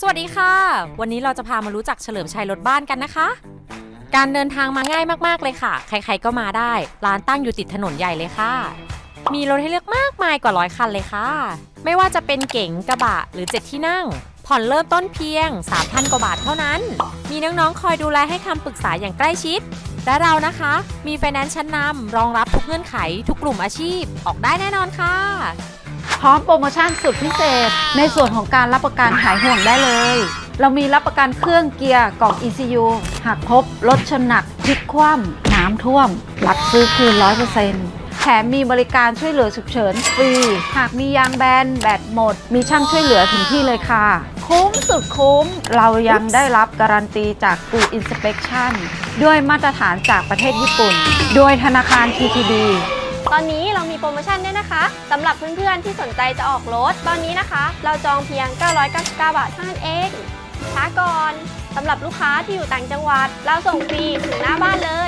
สวัสดีค่ะ วันนี้เราจะพามารู้จักเฉลิมชัยรถบ้านกันนะคะ การเดินทางมาง่ายมากๆเลยค่ะ ใครๆก็มาได้ ร้านตั้งอยู่ติดถนนใหญ่เลยค่ะ มีรถให้เลือกมากมายกว่าร้อยคันเลยค่ะ ไม่ว่าจะเป็นเก๋งกระบะหรือ7ที่นั่ง ผ่อนเริ่มต้นเพียง 3,000 กว่าบาทเท่านั้น มีน้องๆ คอยดูแลให้คำปรึกษาอย่างใกล้ชิด และเรานะคะ มีไฟแนนซ์ชั้นนำรองรับทุกเงื่อนไข ทุกกลุ่มอาชีพออกได้แน่นอนค่ะ พร้อมโปรโมชั่นสุดพิเศษ ในส่วนของการรับประกันหายห่วงได้เลย เรามีรับประกันเครื่องเกียร์กล่อง ECU หากพบรถชนหนักพลิกคว่ำน้ำท่วมรับซื้อคืน 100%แถมมีบริการช่วยเหลือฉุกเฉินฟรี หากมียางแบน แบตหมด มีช่างช่วยเหลือถึงที่เลยค่ะ คุ้มสุดคุ้ม เรายังได้รับการันตีจาก Go Inspection ด้วยมาตรฐานจากประเทศญี่ปุ่น โดยธนาคาร TTB ตอนนี้เรามีโปรโมชั่นด้วยนะคะสำหรับเพื่อนๆที่สนใจจะออกรถ ตอนนี้นะคะ เราจองเพียง 999 บาทเท่านั้นเองช้าก่อนสำหรับลูกค้าที่อยู่ต่างจังหวัด เราส่งฟรีถึงหน้าบ้านเลยสนใจคลิกเลย